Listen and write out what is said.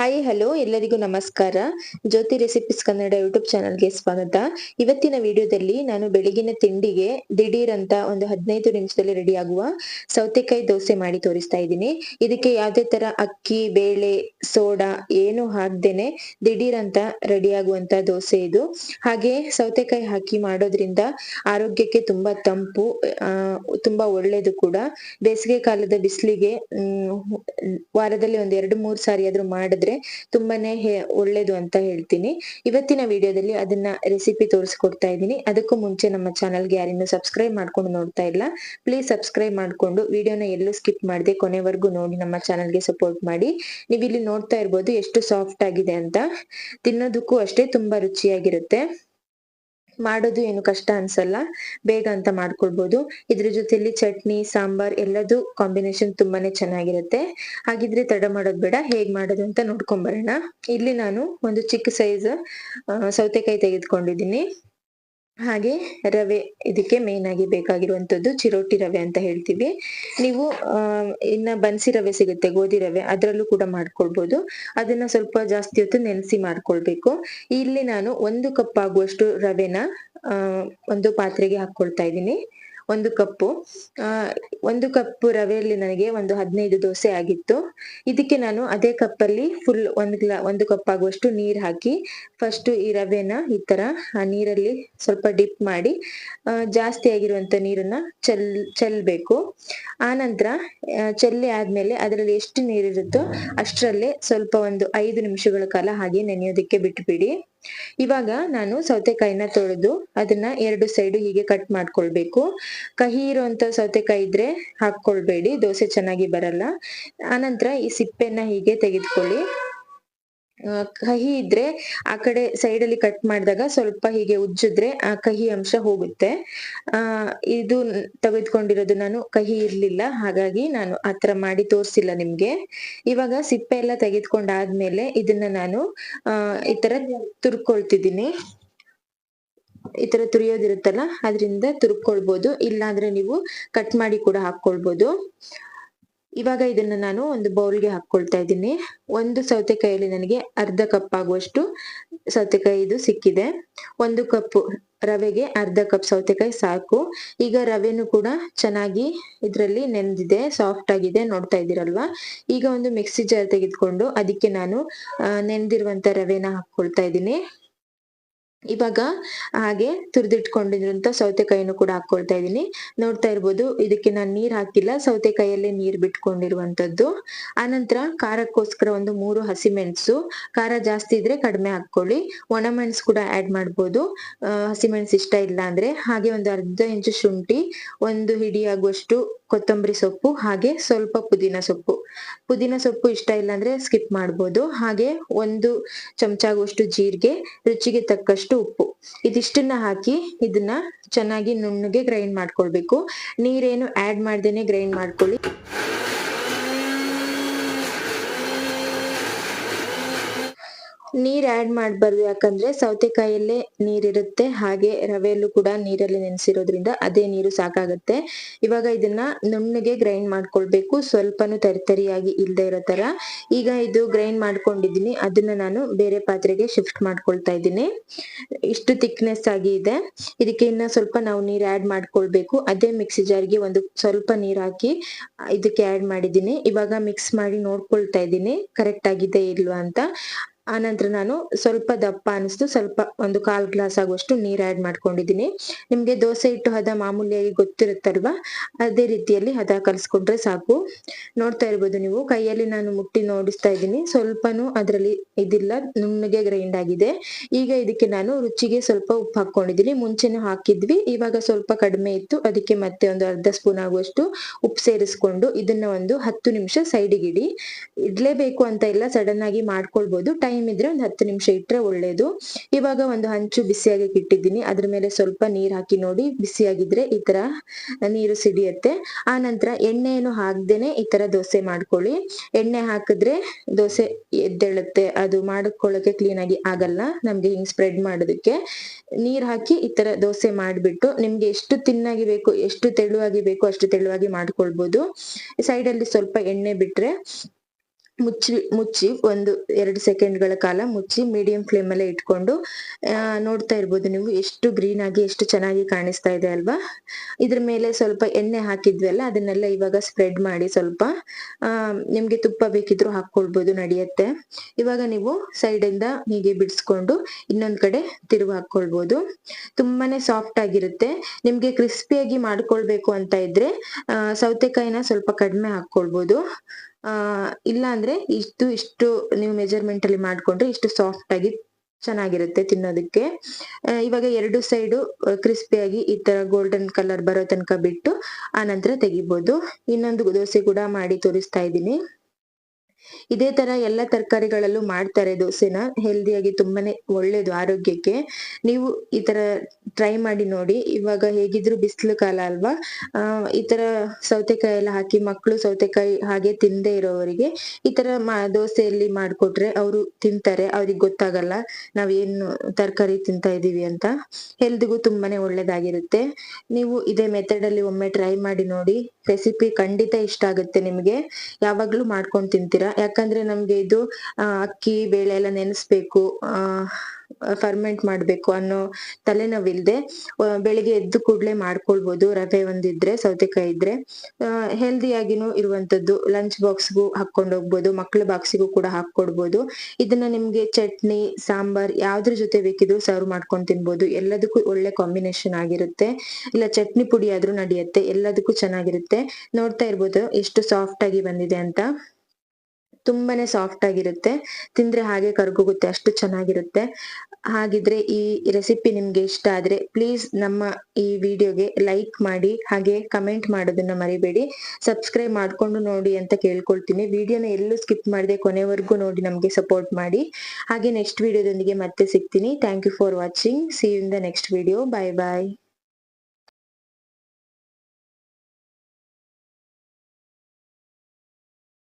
Hi hello ಎಲ್ಲರಿಗೂ ನಮಸ್ಕಾರ. ಜ್ಯೋತಿ recipes Kannada YouTube ಚಾನಲ್ಗೆ ಸ್ವಾಗತ. ಇವತ್ತಿನ ವಿಡಿಯೋದಲ್ಲಿ ನಾನು ಬೆಳಗಿನ ತಿಂಡಿಗೆ ದಿಢೀರ್ ಅಂತ ಒಂದು ಹದಿನೈದು ನಿಮಿಷದಲ್ಲಿ ರೆಡಿ ಆಗುವ ಸೌತೆಕಾಯಿ ದೋಸೆ ಮಾಡಿ ತೋರಿಸ್ತಾ ಇದ್ದೀನಿ. ಇದಕ್ಕೆ ಯಾವುದೇ ತರ ಅಕ್ಕಿ, ಬೇಳೆ, ಸೋಡಾ ಏನು ಹಾಕ್ದೇನೆ ದಿಢೀರ್ ಅಂತ ರೆಡಿ ಆಗುವಂತ ದೋಸೆ ಇದು. ಹಾಗೆ ಸೌತೆಕಾಯಿ ಹಾಕಿ ಮಾಡೋದ್ರಿಂದ ಆರೋಗ್ಯಕ್ಕೆ ತುಂಬಾ ತಂಪು ತುಂಬಾ ಒಳ್ಳೇದು ಕೂಡ. ಬೇಸಿಗೆ ಕಾಲದ ಬಿಸಿಲಿಗೆ ವಾರದಲ್ಲಿ ಒಂದ್ ಎರಡು ಮೂರ್ ಸಾರಿ ಆದ್ರೂ ಮಾಡಿದ್ರೆ ತುಂಬಾನೇ ಹೆ- ಒಳ್ಳೇದು ಅಂತ ಹೇಳ್ತೀನಿ. ಇವತ್ತಿನ ವಿಡಿಯೋದಲ್ಲಿ ಅದನ್ನ ರೆಸಿಪಿ ತೋರಿಸ್ಕೊಡ್ತಾ ಇದ್ದೀನಿ. ಅದಕ್ಕೂ ಮುಂಚೆ ನಮ್ಮ ಚಾನಲ್ಗೆ ಯಾರಿನ್ನು ಸಬ್ಸ್ಕ್ರೈಬ್ ಮಾಡ್ಕೊಂಡು ನೋಡ್ತಾ ಇಲ್ಲ ಪ್ಲೀಸ್ ಸಬ್ಸ್ಕ್ರೈಬ್ ಮಾಡ್ಕೊಂಡು ವಿಡಿಯೋನ ಎಲ್ಲೂ ಸ್ಕಿಪ್ ಮಾಡದೆ ಕೊನೆವರೆಗೂ ನೋಡಿ ನಮ್ಮ ಚಾನಲ್ಗೆ ಸಪೋರ್ಟ್ ಮಾಡಿ. ನೀವು ಇಲ್ಲಿ ನೋಡ್ತಾ ಇರ್ಬೋದು ಎಷ್ಟು ಸಾಫ್ಟ್ ಆಗಿದೆ ಅಂತ. ತಿನ್ನೋದಕ್ಕೂ ಅಷ್ಟೇ ತುಂಬಾ ರುಚಿಯಾಗಿರುತ್ತೆ. ಮಾಡೋದು ಏನು ಕಷ್ಟ ಅನ್ಸಲ್ಲ. ಬೇಗ ಅಂತ ಮಾಡ್ಕೊಳ್ಬಹುದು ಇದ್ರ ಜೊತೆಲಿ ಚಟ್ನಿ, ಸಾಂಬಾರ್ ಎಲ್ಲದು ಕಾಂಬಿನೇಷನ್ ತುಂಬಾನೇ ಚೆನ್ನಾಗಿರುತ್ತೆ. ಹಾಗಿದ್ರೆ ತಡ ಮಾಡೋದ್ ಬೇಡ. ಹೇಗ್ ಮಾಡೋದು ಅಂತ ನೋಡ್ಕೊಂಡ್ ಬರೋಣ. ಇಲ್ಲಿ ನಾನು ಒಂದು ಚಿಕ್ಕ ಸೈಜ್ ಸೌತೆಕಾಯಿ ತೆಗೆದುಕೊಂಡಿದ್ದೀನಿ. ಹಾಗೆ ರವೆ ಇದಕ್ಕೆ ಮೇನ್ ಆಗಿ ಬೇಕಾಗಿರುವಂತದ್ದು ಚಿರೋಟಿ ರವೆ ಅಂತ ಹೇಳ್ತೀವಿ. ನೀವು ಇನ್ನ ಬನ್ಸಿ ರವೆ ಸಿಗುತ್ತೆ, ಗೋಧಿ ರವೆ ಅದ್ರಲ್ಲೂ ಕೂಡ ಮಾಡ್ಕೊಳ್ಬಹುದು ಅದನ್ನ ಸ್ವಲ್ಪ ಜಾಸ್ತಿ ಹೊತ್ತು ನೆನೆಸಿ ಮಾಡ್ಕೊಳ್ಬೇಕು. ಇಲ್ಲಿ ನಾನು ಒಂದು ಕಪ್ ಆಗುವಷ್ಟು ರವೆನ ಒಂದು ಪಾತ್ರೆಗೆ ಹಾಕೊಳ್ತಾ ಇದ್ದೀನಿ. ಒಂದು ಕಪ್ಪು. ಒಂದು ಕಪ್ ರವೆಯಲ್ಲಿ ನನಗೆ ಒಂದು ಹದಿನೈದು ದೋಸೆ ಆಗಿತ್ತು. ಇದಕ್ಕೆ ನಾನು ಅದೇ ಕಪ್ಪಲ್ಲಿ ಫುಲ್ ಒಂದು ಗ್ಲಾ, ಒಂದು ಕಪ್ ಆಗುವಷ್ಟು ನೀರ್ ಹಾಕಿ ಫಸ್ಟ್ ಈ ರವೆನ ಈ ತರ ಆ ನೀರಲ್ಲಿ ಸ್ವಲ್ಪ ಡಿಪ್ ಮಾಡಿ ಜಾಸ್ತಿ ಆಗಿರುವಂತ ನೀರನ್ನ ಚೆಲ್, ಚೆಲ್ಬೇಕು. ಆನಂತರ ನಂತರ ಚೆಲ್ಲಿ ಆದ್ಮೇಲೆ ಅದರಲ್ಲಿ ಎಷ್ಟು ನೀರಿರುತ್ತೋ ಅಷ್ಟರಲ್ಲೇ ಸ್ವಲ್ಪ ಒಂದು ಐದು ನಿಮಿಷಗಳ ಕಾಲ ಹಾಗೆ ನೆನೆಯೋದಕ್ಕೆ ಬಿಟ್ಬಿಡಿ. ಇವಾಗ ನಾನು ಸೌತೆಕಾಯಿನ ತೊಳೆದು ಅದನ್ನ ಎರಡು ಸೈಡು ಹೀಗೆ ಕಟ್ ಮಾಡ್ಕೊಳ್ಬೇಕು. ಕಹಿ ಇರುವಂತ ಸೌತೆಕಾಯಿ ಇದ್ರೆ ಹಾಕ್ಕೊಳ್ಬೇಡಿ, ದೋಸೆ ಚೆನ್ನಾಗಿ ಬರಲ್ಲ. ಆನಂತರ ಈ ಸಿಪ್ಪೆನ ಹೀಗೆ ತೆಗೆದುಕೊಳ್ಳಿ. ಕಹಿ ಇದ್ರೆ ಆ ಕಡೆ ಸೈಡ್ ಅಲ್ಲಿ ಕಟ್ ಮಾಡಿದಾಗ ಸ್ವಲ್ಪ ಹೀಗೆ ಉಜ್ಜಿದ್ರೆ ಆ ಕಹಿ ಅಂಶ ಹೋಗುತ್ತೆ. ಆ, ಇದು ತೆಗೆದುಕೊಂಡಿರೋದು ನಾನು ಕಹಿ ಇರ್ಲಿಲ್ಲ, ಹಾಗಾಗಿ ನಾನು ಆತರ ಮಾಡಿ ತೋರಿಸಿಲ್ಲ ನಿಮ್ಗೆ. ಇವಾಗ ಸಿಪ್ಪೆ ಎಲ್ಲ ತೆಗೆದುಕೊಂಡಾದ್ಮೇಲೆ ಇದನ್ನ ನಾನು, ಆ, ಈ ತರ ತುರ್ಕೊಳ್ತಿದ್ದೀನಿ. ಈ ತರ ತುರಿಯೋದಿರುತ್ತಲ್ಲ, ಅದರಿಂದ ತುರ್ಕೊಳ್ಬೋದು. ಇಲ್ಲಾಂದ್ರೆ ನೀವು ಕಟ್ ಮಾಡಿ ಕೂಡ ಹಾಕೊಳ್ಬೋದು ಇವಾಗ ಇದನ್ನ ನಾನು ಒಂದು ಬೌಲ್ಗೆ ಹಾಕೊಳ್ತಾ ಇದ್ದೀನಿ. ಒಂದು ಸೌತೆಕಾಯಲ್ಲಿ ನನಗೆ ಅರ್ಧ ಕಪ್ ಆಗುವಷ್ಟು ಸೌತೆಕಾಯಿ ಇದು ಸಿಕ್ಕಿದೆ. ಒಂದು ಕಪ್ ರವೆಗೆ ಅರ್ಧ ಕಪ್ ಸೌತೆಕಾಯಿ ಸಾಕು. ಈಗ ರವೆನೂ ಕೂಡ ಚೆನ್ನಾಗಿ ಇದರಲ್ಲಿ ನೆಂದಿದೆ ಸಾಫ್ಟ್ ಆಗಿದೆ, ನೋಡ್ತಾ ಇದ್ದೀರಲ್ವಾ? ಈಗ ಒಂದು ಮಿಕ್ಸಿ ಜಾರ್ ತೆಗೆದುಕೊಂಡು ಅದಕ್ಕೆ ನಾನು ನೆಂದಿರುವಂತ ರವೆನ ಹಾಕೊಳ್ತಾ ಇದ್ದೀನಿ. ಇವಾಗ ಹಾಗೆ ತುರಿದಿಟ್ಕೊಂಡಿರುವಂತ ಸೌತೆಕಾಯಿನೂ ಕೂಡ ಹಾಕೊಳ್ತಾ ಇದ್ದೀನಿ. ನೋಡ್ತಾ ಇರ್ಬೋದು ಇದಕ್ಕೆ ನಾನು ನೀರ್ ಹಾಕಿಲ್ಲ ಸೌತೆಕಾಯಲ್ಲೇ ನೀರ್ ಬಿಟ್ಕೊಂಡಿರುವಂತದ್ದು. ಆನಂತರ ಖಾರಕ್ಕೋಸ್ಕರ ಒಂದು ಮೂರು ಹಸಿಮೆಣಸು. ಖಾರ ಜಾಸ್ತಿ ಇದ್ರೆ ಕಡಿಮೆ ಹಾಕೊಳ್ಳಿ ಒಣಮೆಣಸು ಕೂಡ ಆಡ್ ಮಾಡ್ಬೋದು. ಹಸಿ ಹಸಿಮೆಣಸು ಇಷ್ಟ ಇಲ್ಲ ಅಂದ್ರೆ ಹಾಗೆ ಒಂದು ಅರ್ಧ ಇಂಚು ಶುಂಠಿ, ಒಂದು ಹಿಡಿಯಾಗುವಷ್ಟು ಕೊತ್ತಂಬರಿ ಸೊಪ್ಪು, ಹಾಗೆ ಸ್ವಲ್ಪ ಪುದೀನ ಸೊಪ್ಪು. ಪುದೀನ ಸೊಪ್ಪು ಇಷ್ಟ ಇಲ್ಲ ಅಂದ್ರೆ ಸ್ಕಿಪ್ ಮಾಡ್ಬೋದು. ಹಾಗೆ ಒಂದು ಚಮಚ ಆಗುವಷ್ಟು ಜೀರಿಗೆ, ರುಚಿಗೆ ತಕ್ಕಷ್ಟು ಉಪ್ಪು. ಇದಿಷ್ಟನ್ನ ಹಾಕಿ ಇದನ್ನ ಚೆನ್ನಾಗಿ ನುಣ್ಣಗೆ ಗ್ರೈಂಡ್ ಮಾಡ್ಕೊಳ್ಬೇಕು. ನೀರೇನು ಆಡ್ ಮಾಡ್ದೇನೆ ಗ್ರೈಂಡ್ ಮಾಡ್ಕೊಳ್ಳಿ. ನೀರ್ ಆಡ್ ಮಾಡ್ಬಾರ್ದು. ಯಾಕಂದ್ರೆ ಸೌತೆಕಾಯಲ್ಲೇ ನೀರಿರುತ್ತೆ. ಹಾಗೆ ರವೆಯಲ್ಲೂ ಕೂಡ ನೀರಲ್ಲಿ ನೆನೆಸಿರೋದ್ರಿಂದ ಅದೇ ನೀರು ಸಾಕಾಗತ್ತೆ. ಇವಾಗ ಇದನ್ನ ನುಣ್ಣಗೆ ಗ್ರೈಂಡ್ ಮಾಡ್ಕೊಳ್ಬೇಕು. ಸ್ವಲ್ಪನೂ ತರಿತರಿಯಾಗಿ ಇಲ್ದೇ ಇರೋ ತರ. ಈಗ ಇದು ಗ್ರೈಂಡ್ ಮಾಡ್ಕೊಂಡಿದೀನಿ ಅದನ್ನ ನಾನು ಬೇರೆ ಪಾತ್ರೆಗೆ ಶಿಫ್ಟ್ ಮಾಡ್ಕೊಳ್ತಾ ಇದ್ದೀನಿ. ಇಷ್ಟು ಥಿಕ್ನೆಸ್ ಆಗಿ ಇದೆ. ಇದಕ್ಕೆ ಇನ್ನ ಸ್ವಲ್ಪ ನಾವು ನೀರ್ ಆಡ್ ಮಾಡ್ಕೊಳ್ಬೇಕು. ಅದೇ ಮಿಕ್ಸಿ ಜಾರ್ಗೆ ಒಂದು ಸ್ವಲ್ಪ ನೀರ್ ಹಾಕಿ ಇದಕ್ಕೆ ಆಡ್ ಮಾಡಿದ್ದೀನಿ. ಇವಾಗ ಮಿಕ್ಸ್ ಮಾಡಿ ನೋಡ್ಕೊಳ್ತಾ ಇದ್ದೀನಿ. ಕರೆಕ್ಟ್ ಆಗಿದೆ ಇಲ್ವಾ ಅಂತ. ಆನಂತರ ನಾನು ಸ್ವಲ್ಪ ದಪ್ಪ ಅನಿಸ್ತು, ಸ್ವಲ್ಪ ಒಂದು ಕಾಲ್ ಗ್ಲಾಸ್ ಆಗುವಷ್ಟು ನೀರ್ ಆಡ್ ಮಾಡ್ಕೊಂಡಿದ್ದೀನಿ. ನಿಮ್ಗೆ ದೋಸೆ ಹಿಟ್ಟು ಹದ ಮಾಮೂಲಿಯಾಗಿ ಗೊತ್ತಿರುತ್ತಲ್ವಾ? ಅದೇ ರೀತಿಯಲ್ಲಿ ಹದ ಕಲಿಸ್ಕೊಂಡ್ರೆ ಸಾಕು. ನೋಡ್ತಾ ಇರ್ಬೋದು ನೀವು, ಕೈಯಲ್ಲಿ ನಾನು ಮುಟ್ಟಿ ನೋಡಿಸ್ತಾ ಇದ್ದೀನಿ. ಸ್ವಲ್ಪನೂ ಅದರಲ್ಲಿ ಇದಿಲ್ಲ, ನುಣ್ಣಗೆ ಗ್ರೈಂಡ್ ಆಗಿದೆ. ಈಗ ಇದಕ್ಕೆ ನಾನು ರುಚಿಗೆ ಸ್ವಲ್ಪ ಉಪ್ಪು ಹಾಕೊಂಡಿದ್ದೀನಿ ಮುಂಚೆನೂ ಹಾಕಿದ್ವಿ, ಇವಾಗ ಸ್ವಲ್ಪ ಕಡಿಮೆ ಇತ್ತು. ಅದಕ್ಕೆ ಮತ್ತೆ ಒಂದು ಅರ್ಧ ಸ್ಪೂನ್ ಆಗುವಷ್ಟು ಉಪ್ಪು ಸೇರಿಸ್ಕೊಂಡು ಇದನ್ನ ಒಂದು ಹತ್ತು ನಿಮಿಷ ಸೈಡಿಗಿಡಿ ಇಡಿ. ಇಡ್ಲೇಬೇಕು ಅಂತ ಇಲ್ಲ ಸಡನ್ ಆಗಿ ಮಾಡ್ಕೊಳ್ಬಹುದು ಟೈಮ್ ಇದ್ರೆ ಒಂದು ಹತ್ತು ನಿಮಿಷ ಇಟ್ಟರೆ ಒಳ್ಳೇದು. ಇವಾಗ ಒಂದು ಹಂಚು ಬಿಸಿಯಾಗಿ ಇಟ್ಟಿದ್ದೀನಿ. ಅದ್ರ ಮೇಲೆ ಸ್ವಲ್ಪ ನೀರು ಹಾಕಿ ನೋಡಿ ಬಿಸಿಯಾಗಿದ್ರೆ ಈ ತರ ನೀರು ಸಿಡಿಯತ್ತೆ. ಆ ನಂತರ ಎಣ್ಣೆಯನ್ನು ಹಾಕ್ದೇನೆ ಈ ತರ ದೋಸೆ ಮಾಡ್ಕೊಳ್ಳಿ. ಎಣ್ಣೆ ಹಾಕಿದ್ರೆ ದೋಸೆ ಎದ್ದೇಳುತ್ತೆ. ಅದು ಮಾಡ್ಕೊಳ್ಳೋಕೆ ಕ್ಲೀನ್ ಆಗಿ ಆಗಲ್ಲ. ನಮ್ಗೆ ಹಿಂಗ್ ಸ್ಪ್ರೆಡ್ ಮಾಡೋದಕ್ಕೆ. ನೀರ್ ಹಾಕಿ ಈ ತರ ದೋಸೆ ಮಾಡ್ಬಿಟ್ಟು ನಿಮ್ಗೆ ಎಷ್ಟು ತಿನ್ನಾಗಿ ಬೇಕು, ಎಷ್ಟು ತೆಳುವಾಗಿ ಬೇಕು ಅಷ್ಟು ತೆಳುವಾಗಿ ಮಾಡ್ಕೊಳ್ಬಹುದು ಸೈಡ್ ಅಲ್ಲಿ ಸ್ವಲ್ಪ ಎಣ್ಣೆ ಬಿಟ್ರೆ ಮುಚ್ಚಿ ಮುಚ್ಚಿ ಒಂದು ಎರಡು ಸೆಕೆಂಡ್ಗಳ ಕಾಲ ಮುಚ್ಚಿ ಮೀಡಿಯಂ ಫ್ಲೇಮ್ ಅಲ್ಲೇ ಇಟ್ಕೊಂಡು ನೋಡ್ತಾ ಇರ್ಬೋದು ನೀವು ಎಷ್ಟು ಗ್ರೀನ್ ಆಗಿ, ಎಷ್ಟು ಚೆನ್ನಾಗಿ ಕಾಣಿಸ್ತಾ ಇದೆ ಅಲ್ವಾ? ಇದ್ರ ಮೇಲೆ ಸ್ವಲ್ಪ ಎಣ್ಣೆ ಹಾಕಿದ್ವಲ್ಲ, ಅದನ್ನೆಲ್ಲ ಇವಾಗ ಸ್ಪ್ರೆಡ್ ಮಾಡಿ ಸ್ವಲ್ಪ ನಿಮ್ಗೆ ತುಪ್ಪ ಬೇಕಿದ್ರು ಹಾಕೊಳ್ಬೋದು ನಡೆಯುತ್ತೆ. ಇವಾಗ ನೀವು ಸೈಡ್ ಇಂದ ಹೀಗೆ ಬಿಡಿಸ್ಕೊಂಡು ಇನ್ನೊಂದ್ ಕಡೆ ತಿರುವು ಹಾಕೊಳ್ಬೋದು ತುಂಬಾನೇ ಸಾಫ್ಟ್ ಆಗಿರುತ್ತೆ. ನಿಮ್ಗೆ ಕ್ರಿಸ್ಪಿಯಾಗಿ ಮಾಡ್ಕೊಳ್ಬೇಕು ಅಂತ ಇದ್ರೆ ಸೌತೆಕಾಯಿನ ಸ್ವಲ್ಪ ಕಡಿಮೆ ಹಾಕೊಳ್ಬೋದು ಆ, ಇಲ್ಲ ಅಂದ್ರೆ ಇಷ್ಟು ಇಷ್ಟು ನೀವು ಮೆಜರ್ಮೆಂಟ್ ಅಲ್ಲಿ ಮಾಡ್ಕೊಂಡ್ರೆ ಇಷ್ಟು ಸಾಫ್ಟ್ ಆಗಿ ಚೆನ್ನಾಗಿರುತ್ತೆ ತಿನ್ನೋದಕ್ಕೆ. ಇವಾಗ ಎರಡು ಸೈಡು ಕ್ರಿಸ್ಪಿಯಾಗಿ ಈ ತರ ಗೋಲ್ಡನ್ ಕಲರ್ ಬರೋ ತನಕ ಬಿಟ್ಟು ಆ ನಂತರ ತೆಗಿಬೋದು. ಇನ್ನೊಂದು ದೋಸೆ ಕೂಡ ಮಾಡಿ ತೋರಿಸ್ತಾ ಇದ್ದೀನಿ. ಇದೇ ತರ ಎಲ್ಲ ತರಕಾರಿಗಳಲ್ಲೂ ಮಾಡ್ತಾರೆ ದೋಸೆನ. ಹೆಲ್ದಿಯಾಗಿ ತುಂಬಾನೇ ಒಳ್ಳೇದು ಆರೋಗ್ಯಕ್ಕೆ. ನೀವು ಈ ತರ ಟ್ರೈ ಮಾಡಿ ನೋಡಿ. ಇವಾಗ ಹೇಗಿದ್ರು ಬಿಸಿಲು ಕಾಲ ಅಲ್ವಾ? ಈ ತರ ಸೌತೆಕಾಯಿ ಎಲ್ಲ ಹಾಕಿ ಮಕ್ಕಳು ಸೌತೆಕಾಯಿ ಹಾಗೆ ತಿಂದೇ ಇರೋವರಿಗೆ ಈ ತರ ದೋಸೆಯಲ್ಲಿ ಮಾಡ್ಕೊಟ್ರೆ ಅವರು ತಿಂತಾರೆ. ಅವ್ರಿಗೆ ಗೊತ್ತಾಗಲ್ಲ ನಾವೇನು ತರಕಾರಿ ತಿಂತಾ ಇದೀವಿ ಅಂತ. ಹೆಲ್ದಿಗೂ ತುಂಬಾನೇ ಒಳ್ಳೇದಾಗಿರುತ್ತೆ. ನೀವು ಇದೇ ಮೆಥಡ್ ಅಲ್ಲಿ ಒಮ್ಮೆ ಟ್ರೈ ಮಾಡಿ ನೋಡಿ. ರೆಸಿಪಿ ಖಂಡಿತ ಇಷ್ಟ ಆಗುತ್ತೆ ನಿಮ್ಗೆ. ಯಾವಾಗ್ಲೂ ಮಾಡ್ಕೊಂಡ್ ತಿಂತೀರಾ? ಯಾಕಂದ್ರೆ ನಮ್ಗೆ ಇದು ಅಕ್ಕಿ, ಬೇಳೆ ಎಲ್ಲ ನೆನೆಸ್ಬೇಕು. ಫರ್ಮೆಂಟ್ ಮಾಡ್ಬೇಕು ಅನ್ನೋ ತಲೆನೋವಿಲ್ದೆ ಬೆಳಿಗ್ಗೆ ಎದ್ದು ಕೂಡ್ಲೆ ಮಾಡ್ಕೊಳ್ಬೋದು. ರವೆ ಒಂದಿದ್ರೆ, ಸೌತೆಕಾಯಿ ಇದ್ರೆ. ಹೆಲ್ದಿ ಆಗಿನೂ ಇರುವಂತದ್ದು ಲಂಚ್ ಬಾಕ್ಸ್ಗೂ ಹಾಕೊಂಡು ಹೋಗ್ಬೋದು. ಮಕ್ಳ ಬಾಕ್ಸಿಗೂ ಕೂಡ ಹಾಕೊಡ್ಬೋದು ಇದನ್ನ ನಿಮ್ಗೆ ಚಟ್ನಿ, ಸಾಂಬಾರ್ ಯಾವ್ದ್ರ ಜೊತೆ ಬೇಕಿದ್ರು ಸರ್ವ್ ಮಾಡ್ಕೊಂಡ್ ತಿನ್ಬೋದು. ಎಲ್ಲದಕ್ಕೂ ಒಳ್ಳೆ ಕಾಂಬಿನೇಷನ್ ಆಗಿರುತ್ತೆ. ಇಲ್ಲ, ಚಟ್ನಿ ಪುಡಿ ಆದ್ರೂ ನಡೆಯುತ್ತೆ. ಎಲ್ಲದಕ್ಕೂ ಚೆನ್ನಾಗಿರುತ್ತೆ. ನೋಡ್ತಾ ಇರ್ಬೋದು, ಎಷ್ಟು ಸಾಫ್ಟ್ ಆಗಿ ಬಂದಿದೆ ಅಂತ. ತುಂಬಾನೇ ಸಾಫ್ಟ್ ಆಗಿರುತ್ತೆ. ತಿಂದ್ರೆ ಹಾಗೆ ಕರ್ಗೋಗುತ್ತೆ, ಅಷ್ಟು ಚೆನ್ನಾಗಿರುತ್ತೆ. ಹಾಗಿದ್ರೆ ಈ ರೆಸಿಪಿ ನಿಮ್ಗೆ ಇಷ್ಟ ಆದ್ರೆ ಪ್ಲೀಸ್ ನಮ್ಮ ಈ ವಿಡಿಯೋಗೆ ಲೈಕ್ ಮಾಡಿ, ಹಾಗೆ ಕಮೆಂಟ್ ಮಾಡೋದನ್ನ ಮರಿಬೇಡಿ. ಸಬ್ಸ್ಕ್ರೈಬ್ ಮಾಡ್ಕೊಂಡು ನೋಡಿ ಅಂತ ಕೇಳ್ಕೊಳ್ತೀನಿ. ವಿಡಿಯೋನ ಎಲ್ಲೂ ಸ್ಕಿಪ್ ಮಾಡದೆ ಕೊನೆವರೆಗೂ ನೋಡಿ ನಮ್ಗೆ ಸಪೋರ್ಟ್ ಮಾಡಿ. ಹಾಗೆ ನೆಕ್ಸ್ಟ್ ವಿಡಿಯೋದೊಂದಿಗೆ ಮತ್ತೆ ಸಿಗ್ತೀನಿ. Thank you for watching see in the next video bye bye